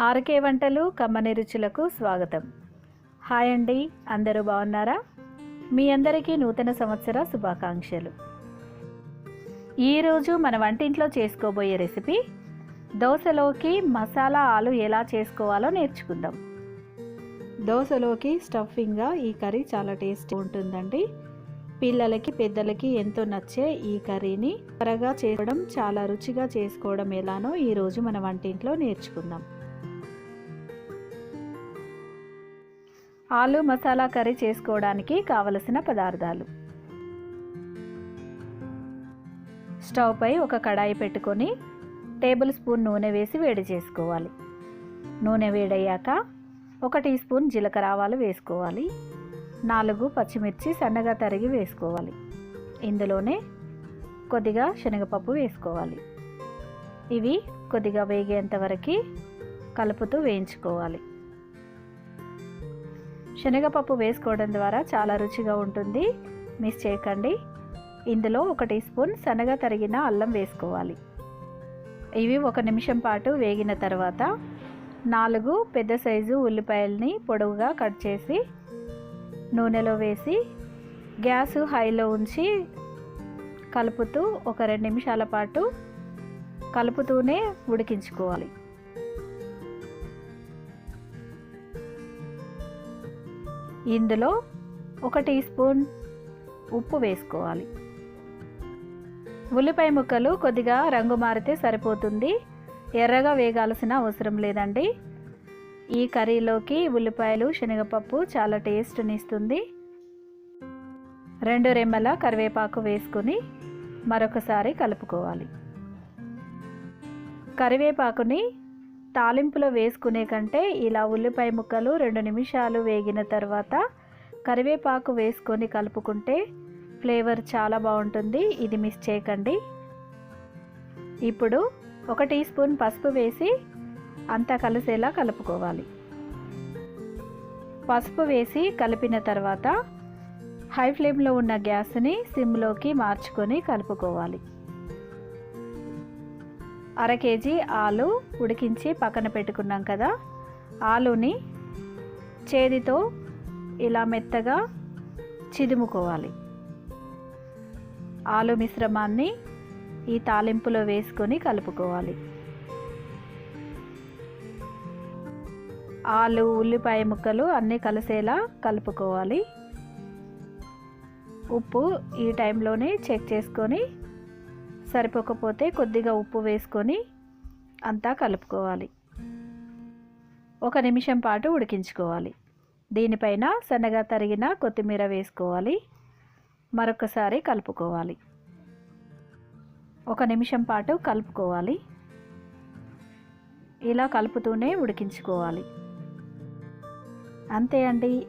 RK వంటలు కమ్మని రుచులకు స్వాగతం. హాయ్ అండి అందరూ బాగున్నారా? మీ అందరికీ నూతన సంవత్సర శుభాకాంక్షలు. ఈరోజు మన వంటింట్లో చేసుకోబోయే రెసిపీ దోశలోకి మసాలా ఆలు ఎలా చేసుకోవాలో నేర్చుకుందాం. దోశలోకి స్టఫింగ్గా ఈ కర్రీ చాలా టేస్ట్ ఉంటుందండి. పిల్లలకి పెద్దలకి ఎంతో నచ్చే ఈ కర్రీని త్వరగా చేసుకోవడం చాలా రుచిగా చేసుకోవడం ఎలానో ఈరోజు మన వంటింట్లో నేర్చుకుందాం. ఆలు మసాలా కర్రీ చేసుకోవడానికి కావలసిన పదార్థాలు. స్టవ్ పై ఒక కడాయి పెట్టుకొని టేబుల్ స్పూన్ నూనె వేసి వేడి చేసుకోవాలి. నూనె వేడయ్యాక ఒక టీ స్పూన్ జీలకర్ర ఆవాలు వేసుకోవాలి. నాలుగు పచ్చిమిర్చి సన్నగా తరిగి వేసుకోవాలి. ఇందులోనే కొద్దిగా శనగపప్పు వేసుకోవాలి. ఇవి కొద్దిగా వేగేంత వరకు కలుపుతూ వేయించుకోవాలి. శనగపప్పు వేసుకోవడం ద్వారా చాలా రుచిగా ఉంటుంది. మిస్ చేయకండి. ఇందులో ఒక టీ స్పూన్ శనగ తరిగిన అల్లం వేసుకోవాలి. ఇవి ఒక నిమిషం పాటు వేగిన తర్వాత నాలుగు పెద్ద సైజు ఉల్లిపాయల్ని పొడవుగా కట్ చేసి నూనెలో వేసి గ్యాస్ హైలో ఉంచి కలుపుతూ ఒక రెండు నిమిషాల పాటు కలుపుతూనే ఉడికించుకోవాలి. ఇందులో ఒక టీ స్పూన్ ఉప్పు వేసుకోవాలి. ఉల్లిపాయ ముక్కలు కొద్దిగా రంగు మారితే సరిపోతుంది. ఎర్రగా వేగాల్సిన అవసరం లేదండి. ఈ కర్రీలోకి ఉల్లిపాయలు శనగపప్పు చాలా టేస్ట్ని ఇస్తుంది రెండు రెమ్మల కరివేపాకు వేసుకుని మరొకసారి కలుపుకోవాలి. కరివేపాకుని తాలింపులో వేసుకునే కంటే ఇలా ఉల్లిపాయ ముక్కలు రెండు నిమిషాలు వేగిన తర్వాత కరివేపాకు వేసుకొని కలుపుకుంటే ఫ్లేవర్ చాలా బాగుంటుంది. ఇది మిస్ చేయకండి. ఇప్పుడు ఒక టీ స్పూన్ పసుపు వేసి అంతా కలిసేలా కలుపుకోవాలి. పసుపు వేసి కలిపిన తర్వాత హై ఫ్లేమ్లో ఉన్న గ్యాస్ని సిమ్లోకి మార్చుకొని కలుపుకోవాలి. అర కేజీ ఆలు ఉడికించి పక్కన పెట్టుకున్నాం కదా. ఆలుని చేతితో ఇలా మెత్తగా చిదుముకోవాలి. ఆలు మిశ్రమాన్ని ఈ తాలింపులో వేసుకొని కలుపుకోవాలి. ఆలు ఉల్లిపాయ ముక్కలు అన్నీ కలిసేలా కలుపుకోవాలి. ఉప్పు ఈ టైంలోనే చెక్ చేసుకొని సరిపోకపోతే కొద్దిగా ఉప్పు వేసుకొని అంతా కలుపుకోవాలి. ఒక నిమిషం పాటు ఉడికించుకోవాలి. దీనిపైన సన్నగా తరిగిన కొత్తిమీర వేసుకోవాలి. మరొకసారి కలుపుకోవాలి. ఒక నిమిషం పాటు కలుపుకోవాలి. ఇలా కలుపుతూనే ఉడికించుకోవాలి. అంతే అండి.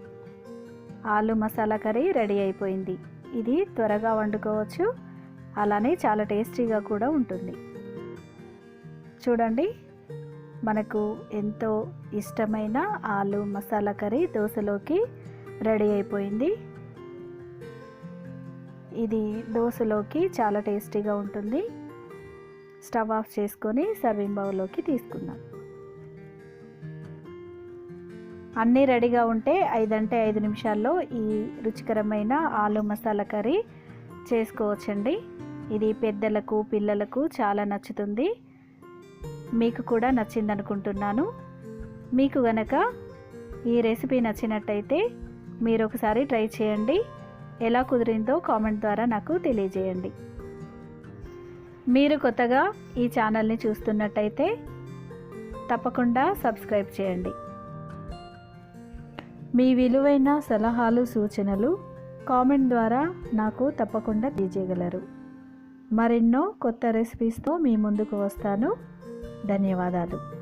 ఆలు మసాలా కర్రీ రెడీ అయిపోయింది. ఇది త్వరగా వండుకోవచ్చు. అలానే చాలా టేస్టీగా కూడా ఉంటుంది. చూడండి మనకు ఎంతో ఇష్టమైన ఆలు మసాలా కర్రీ దోశలోకి రెడీ అయిపోయింది. ఇది దోశలోకి చాలా టేస్టీగా ఉంటుంది. స్టవ్ ఆఫ్ చేసుకొని సర్వింగ్ బౌల్లోకి తీసుకుందాం. అన్నీ రెడీగా ఉంటే ఐదంటే ఐదు నిమిషాల్లో ఈ రుచికరమైన ఆలు మసాలా కర్రీ చేసుకోవచ్చండి. ఇది పెద్దలకు పిల్లలకు చాలా నచ్చుతుంది. మీకు కూడా నచ్చింది అనుకుంటున్నాను మీకు గనక ఈ రెసిపీ నచ్చినట్టయితే మీరు ఒకసారి ట్రై చేయండి. ఎలా కుదిరిందో కామెంట్ ద్వారా నాకు తెలియజేయండి. మీరు కొత్తగా ఈ ఛానల్ని చూస్తున్నట్టయితే తప్పకుండా సబ్స్క్రైబ్ చేయండి. మీ విలువైన సలహాలు సూచనలు కామెంట్ ద్వారా నాకు తప్పకుండా తెలియజేయగలరు. మరెన్నో కొత్త రెసిపీస్తో మీ ముందుకు వస్తాను. ధన్యవాదాలు.